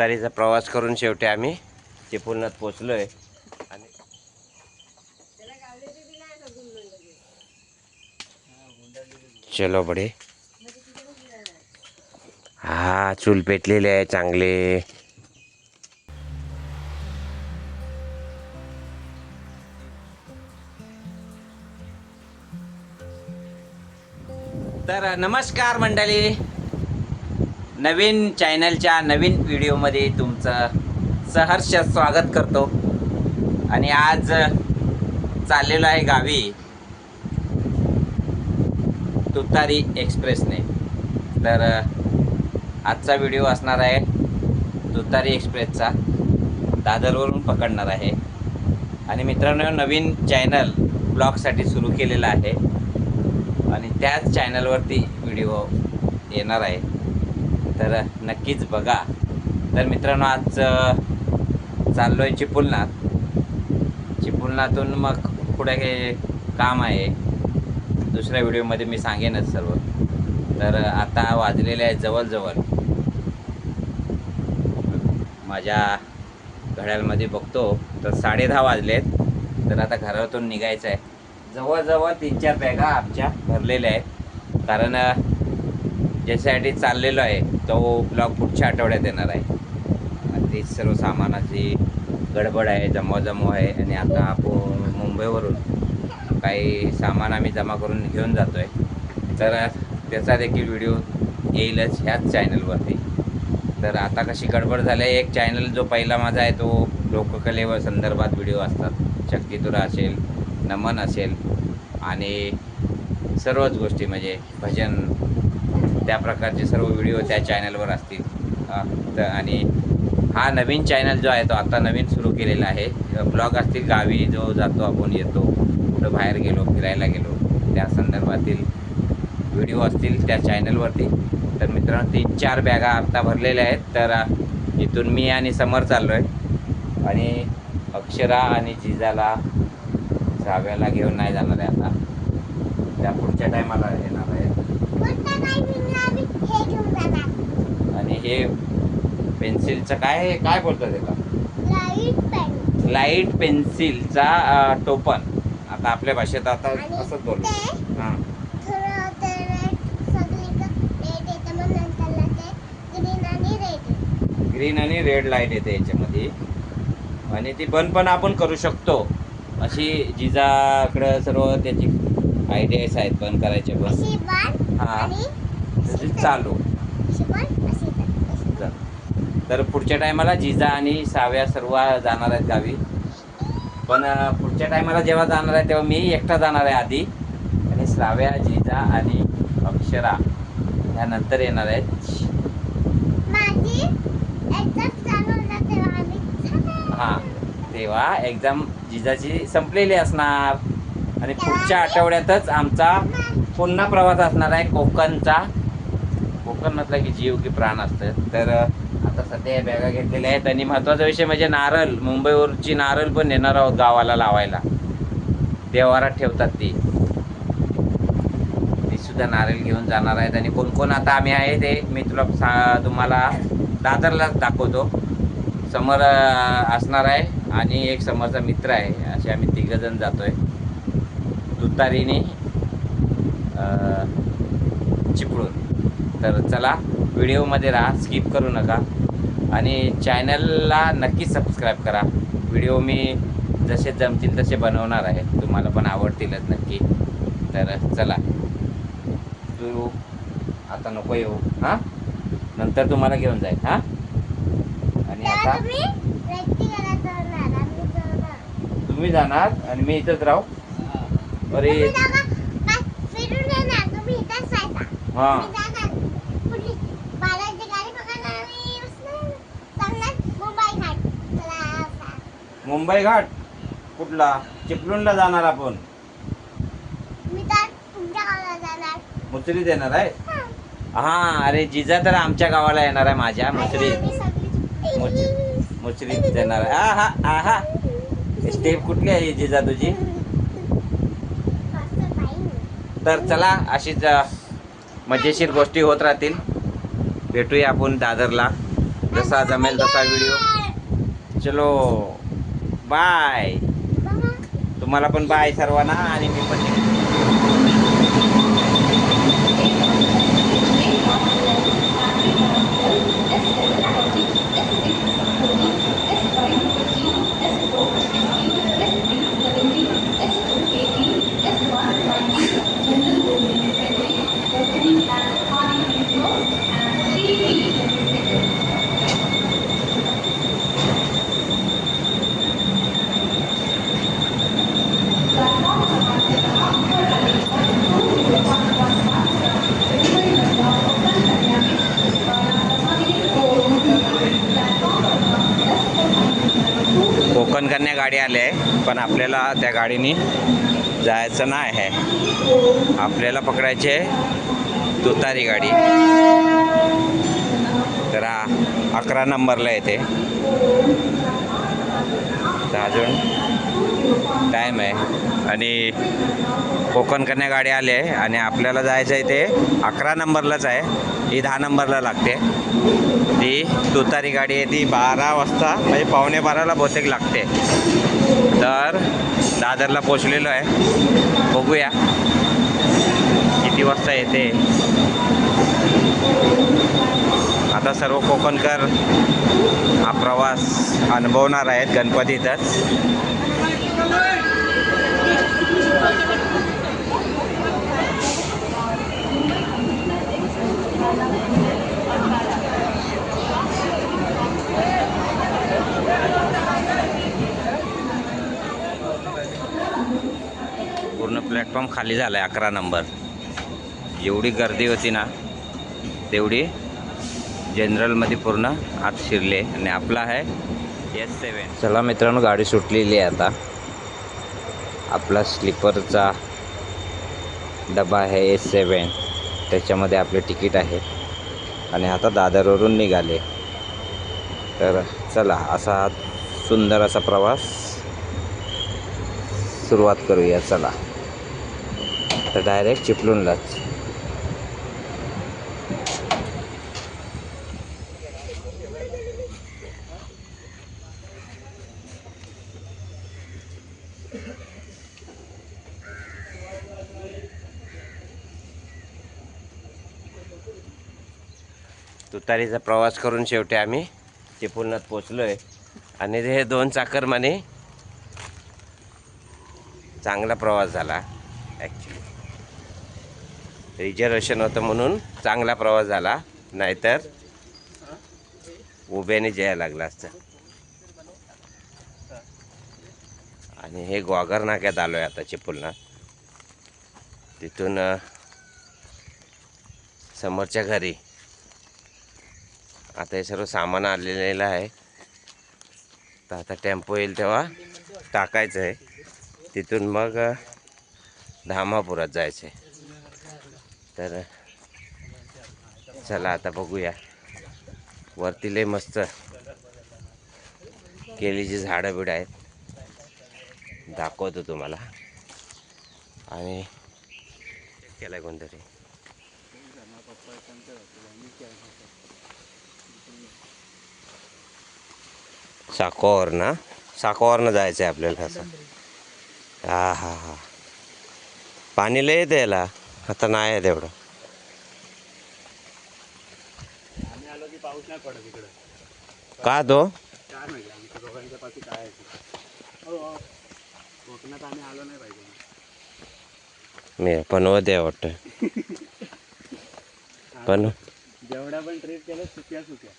तुतारीचा प्रवास करून शेवटी आम्ही चिपळूणात पोचलो आहे आणि चलो बडे. हा चूल पेटलेले आहे चांगले. तर नमस्कार मंडळी. नवीन चॅनलच्या नवीन व्हिडिओमध्ये तुमचं सहर्ष स्वागत करतो. आणि आज चाललेलो आहे गावी तुतारी एक्सप्रेसने. तर आजचा व्हिडिओ असणार आहे तुतारी एक्सप्रेसचा. दादरवरून पकडणार आहे. आणि मित्रांनो नवीन चॅनल ब्लॉगसाठी सुरू केलेला आहे. आणि त्याच चॅनलवरती व्हिडिओ येणार आहे. तर नक्कीच बघा. तर मित्रांनो आज चाललो आहे चिपुलनाथ चिपळूणातून मग पुढे हे काम आहे? दुसऱ्या व्हिडिओमध्ये मी सांगेनच सर्व. तर आता वाजलेले आहे जवळजवळ. माझ्या घड्याळमध्ये बघतो तर साडे दहा वाजले आहेत तर आता घरातून निघायचं आहे जवळजवळ तीन चार बॅगा आमच्या भरलेल्या आहेत. कारण ज्याच्यासाठी चाललेलो आहे तो ब्लॉग पुढच्या आठवड्यात येणार आहे. ते ती सर्व सामानाची गडबड आहे जमवाजमव आहे. आणि आता आपण मुंबईवरून काही सामान आम्ही जमा करून घेऊन जातो आहे तर त्याचा देखील व्हिडिओ येईलच ह्याच चॅनलवरती. तर आता कशी गडबड झाली आहे एक चॅनल जो पहिला माझा आहे तो लोककलेवर संदर्भात व्हिडिओ असतात. शक्तितुरा असेल नमन असेल. आणि सर्वच गोष्टी म्हणजे भजन त्या प्रकारचे सर्व व्हिडिओ त्या चॅनलवर असतील. तर आणि हा नवीन चॅनल जो आहे तो आता नवीन सुरू केलेला आहे. ब्लॉग असतील गावी जो जातो आपण येतो कुठं बाहेर गेलो फिरायला गेलो त्या संदर्भातील व्हिडिओ असतील त्या चॅनलवरती तर मित्रांनो तीन चार बॅगा आत्ता भरलेल्या आहेत. तर इथून मी आणि समर चाललो आहे आणि अक्षरा आणि जिजाला सहाव्याला घेऊन नाही जाणार आहे आता. त्या पुढच्या टायमाला येणार. आणि हे पेन्सिलचं काय काय बोलतो त्याला? लाइट पेन्सिलचा अ, टोपण. आता आपल्या भाषेत आता असंच बोलतो हां. ग्रीन आणि रेड लाइट येते याच्यामध्ये. आणि ती बंद पण आपण करू शकतो. अशी जिजाकडं सर्व त्याची आयडियाज आहेत बंद करायचे. बंद हा. तशी चालू. तर पुढच्या टायमाला जिजा आणि साव्या सर्व जाणार आहेत गावी. पण पुढच्या टायमाला जेव्हा जाणार आहे तेव्हा मी एकटा जाणार आहे आधी. आणि साव्या जिजा आणि अक्षरा ह्या नंतर येणार आहेत. हां. तेव्हा एक्झाम जिजाची संपलेली असणार. आणि पुढच्या आठवड्यातच आमचा पुन्हा प्रवास असणार आहे कोकणचा. कोकण म्हटलं की जीव की प्राण असतं. तर आता सध्या या बॅगा घेतलेल्या आहेत आणि महत्त्वाचा विषय म्हणजे नारळ. मुंबईवरची नारळ पण नेणार आहोत गावाला लावायला. देवारात ठेवतात ती. ती सुद्धा नारळ घेऊन जाणार आहेत आणि कोण कोण आता आम्ही आहे ते मी तुला सा तुम्हाला दादरलाच दाखवतो. समोर असणार आहे आणि एक समोरचा मित्र आहे. असे आम्ही तिघंजण जातोय. तुतारीने चिपळूण. तर चला व्हिडिओमध्ये राहा स्किप करू नका. आणि चॅनलला नक्की सबस्क्राईब करा. व्हिडिओ मी जसे जमतील तसे बनवणार आहे. तुम्हाला पण आवडतीलच नक्की. तर चला. तू आता नको येऊ. हां? नंतर तुम्हाला घेऊन जाईल. हां? आणि आता? तुम्ही जाणार आणि मी इथंच राहू. अरे हा. मुंबई घाट? कुठला? चिपळूणला जाणार आपण. मुसरीत येणार आहे? हा अरे जिजा तर आमच्या गावाला येणार आहे माझ्या मुसरी मुसरीत येणार आहे. हा हा हा स्टेप कुठली आहे जिजा तुझी? तर चला अशीच मजेशीर गोष्टी होत राहतील. भेटूया आपण दादरला. जसा जमेल तसा व्हिडिओ चलो बाय तुम्हाला पण बाय सर्वांना आणि मी पण कोकण कन्या गाडी आली आहे पण आपल्याला त्या गाडीने जायचं नाही आहे. आपल्याला पकडायचे तुतारी गाडी. तर अकरा नंबरला येते. अजून टाईम आहे. आणि कोकणकडनं गाडी आली आहे आणि आपल्याला जायचं आहे ते अकरा नंबरलाच आहे. ही दहा नंबरला लागते. ती तुतारी गाडी आहे ती बारा वाजता म्हणजे पावणे बाराला बहुतेक लागते. तर दादरला पोचलेलो आहे. बघूया. किती वाजता येते. आता सर्व कोकणकर हा प्रवास अनुभवणार आहेत गणपतीतच. पूर्ण प्लॅटफॉर्म खाली झाला आहे अकरा नंबर. एवढी गर्दी होती ना तेवढी जनरलमध्ये पूर्ण आत शिरले आणि आपला आहे एस सेवन चला मित्रांनो गाडी सुटलेली आहे आता. आपला स्लीपरचा डबा आहे एस सेवन त्याच्यामध्ये आपले तिकीट आहे. आणि आता दादरवरून निघाले. तर चला असा सुंदर असा प्रवास सुरुवात करूया. चला. तर डायरेक्ट चिपळूणलाच. तुतारीचा प्रवास करून शेवटी आम्ही चिपळूणात पोचलो आहे आणि हे दोन चाकरमाने चांगला प्रवास झाला ॲक्च्युली रिझर्वेशन होतं म्हणून चांगला प्रवास झाला नाहीतर उभ्याने जायला लागला असतं. आणि हे ग्वागर नाक्यात आलो आहे आता चिपळूणात तिथून समोरच्या घरी आता हे सर्व सामान आलेलं आहे. तर आता टेम्पो येईल तेव्हा टाकायचं आहे. तिथून मग धामापुरात जायचं आहे. तर चला आता बघूया. वरती लय मस्त केळीची झाडं बिडं आहेत. दाखवतो तुम्हाला. आणि केलाय कोणतरी. साकोर ना साकोरनं जायचं आहे आपल्याला असं. हा हा हा. पाणी लय येतं याला. आता नाही आहे तेवढं की तो. हो हो. मी पनवत आहे वाटतं. पण जेवढ्या पण ट्रिप केल्या सुक्या सुक्या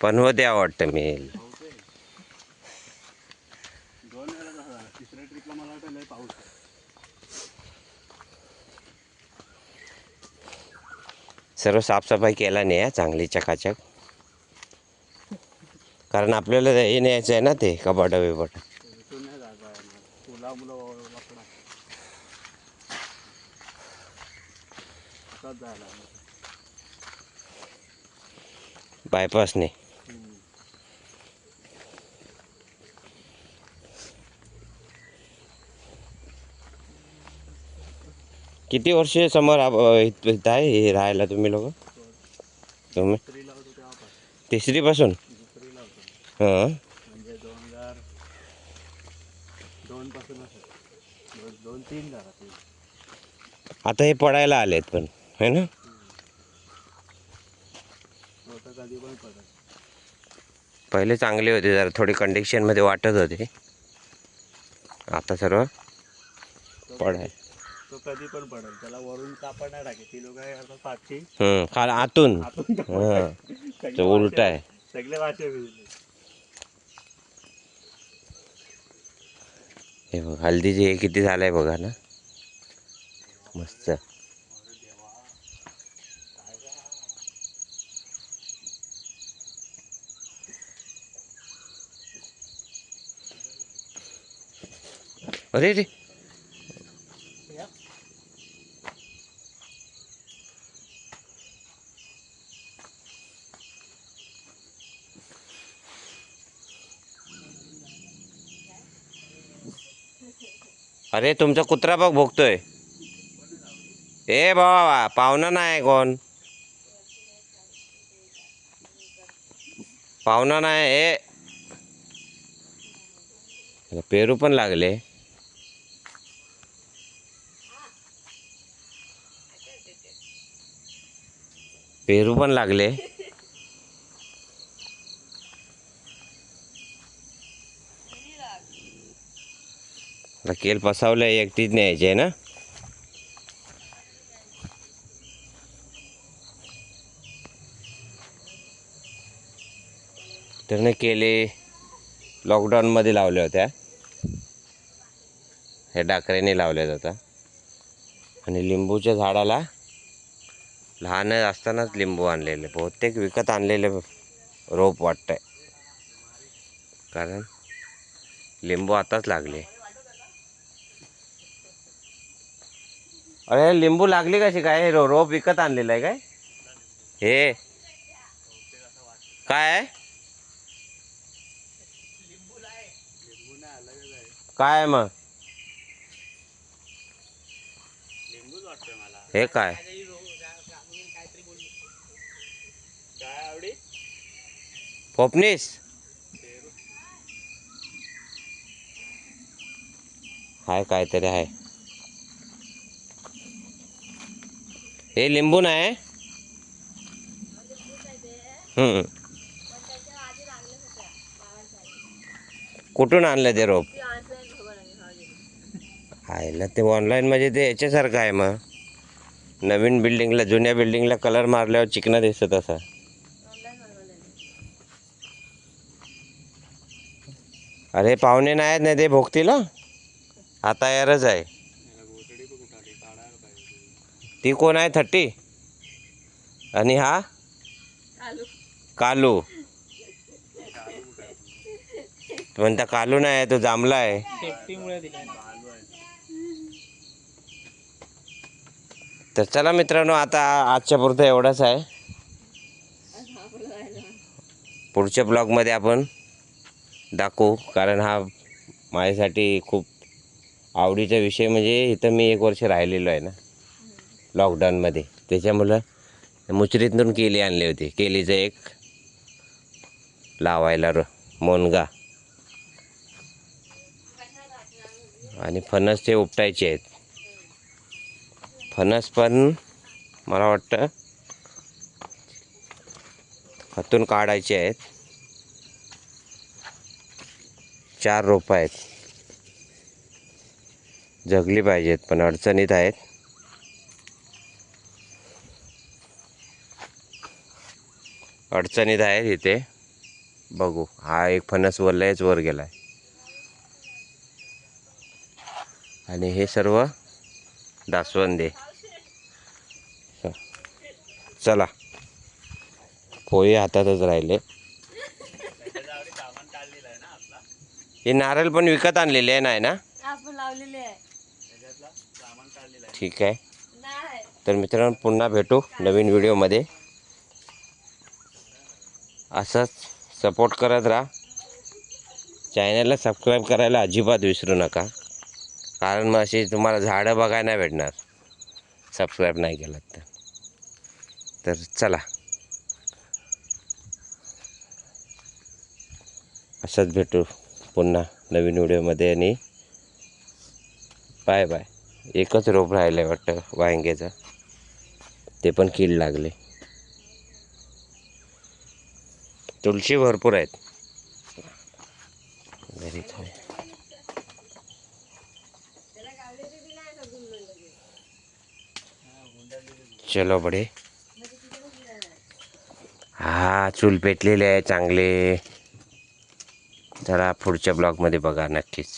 पनवत आहे हो वाटतं मी सर्व साफसफाई केला नाही आहे चांगली चकाचक. कारण आपल्याला हे न्यायचं आहे ना ते कपाट बिपाट. इथून नाही जागा आहे तुला मुलं लपडा असाच जायला लागलं. बायपासने हम्म. किती वर्ष समोर आहे हे राहायला तुम्ही लोक? तुम्ही? तिसरीपासून हां. पासून आता हे पडायला आलेत पण है ना? पहिले चांगले होते जरा थोडी कंडिशनमध्ये वाटत होते. आता सर्व पडाय तो कधी पण पडेल. त्याला वरून कापड नाही टाके ती लोक पाचशे हम्म, खाल आतून. हां. तो उलट आहे. सगळे वाचे हे बघ हल्दीचे हे किती झालंय बघा ना. मस्त. अरे रे. अरे तुमचा कुत्रा बघ भोगतोय. ए बाबा पाहुणा नाही कोण? पाहुणा नाही ए पेरू पण लागले. पेरू पण लागले. आता केल पसावलं एकटीच न्यायची आहे ना त्याने केले लॉकडाऊनमध्ये लावल्या होत्या हे? डाकऱ्याने लावल्या जातात आणि लिंबूच्या झाडाला लहान असतानाच लिंबू आणलेले बहुतेक विकत आणलेले रोप वाटतंय. कारण लिंबू आताच लागले. अरे लिंबू लागली कशी काय? रो रोप विकत आणलेलं आहे काय? हे. काय काय मग? हे काय? फोपनीस? हाय काहीतरी आहे. हे लिंबू नाही? कुठून आणलं ते रोप? आहे ना ते ऑनलाईन म्हणजे ते याच्यासारखं आहे मग. नवीन बिल्डिंगला जुन्या बिल्डिंगला कलर मारल्यावर चिकना दिसत असा. अरे पाहुणे नाही आहेत ना ते भोगतील आता यारच आहे याला गोटडी पण कुठं आली काढायला पाहिजे ती कोण आहे थर्टी आणि हा? कालू. म्हणता कालू नाही तो जांभला आहे. तर चला मित्रांनो आता आजच्या पुरतं एवढंच आहे. पुढच्या ब्लॉगमध्ये आपण दाखवू कारण हा माझ्यासाठी खूप आवडीचा विषय म्हणजे इथं मी एक वर्ष राहिलेलो आहे ना. लॉकडाऊनमध्ये त्याच्यामुळं मुचरीतून केली आणली होती. केलीचं एक लावायला र मोनगा. आणि फणस ते उपटायचे आहेत. फणस पण मला वाटतं खतून काढायचे आहेत. चार रोपं आहेत. जगली पाहिजेत पण अडचणीत आहेत. अडचणीत आहेत इथे. बघू हा एक फणस वरलायच वर गेलाय. आणि हे सर्व दासवंदे चला. पोळी हातातच राहिले. आहे हे नारळ पण विकत आणलेले आहे नाही ना? आहे आहे. ठीक आहे. तर मित्रांनो पुन्हा भेटू नवीन व्हिडिओमध्ये असंच सपोर्ट करत राहा. चॅनलला सबस्क्राईब करायला अजिबात विसरू नका. कारण मग अशी तुम्हाला झाडं बघायला नाही भेटणार. सबस्क्राईब नाही केलं तर. तर चला. असंच भेटू पुन्हा नवीन व्हिडिओमध्ये आणि बाय बाय. एकच रोप राहिलं आहे वाटतं वांग्याचं. ते पण कीड लागले. तुळशी भरपूर आहेत. चलो बडे. हा चूल पेटलेले आहे चांगले. जरा पुढच्या ब्लॉगमध्ये बघा नक्कीच.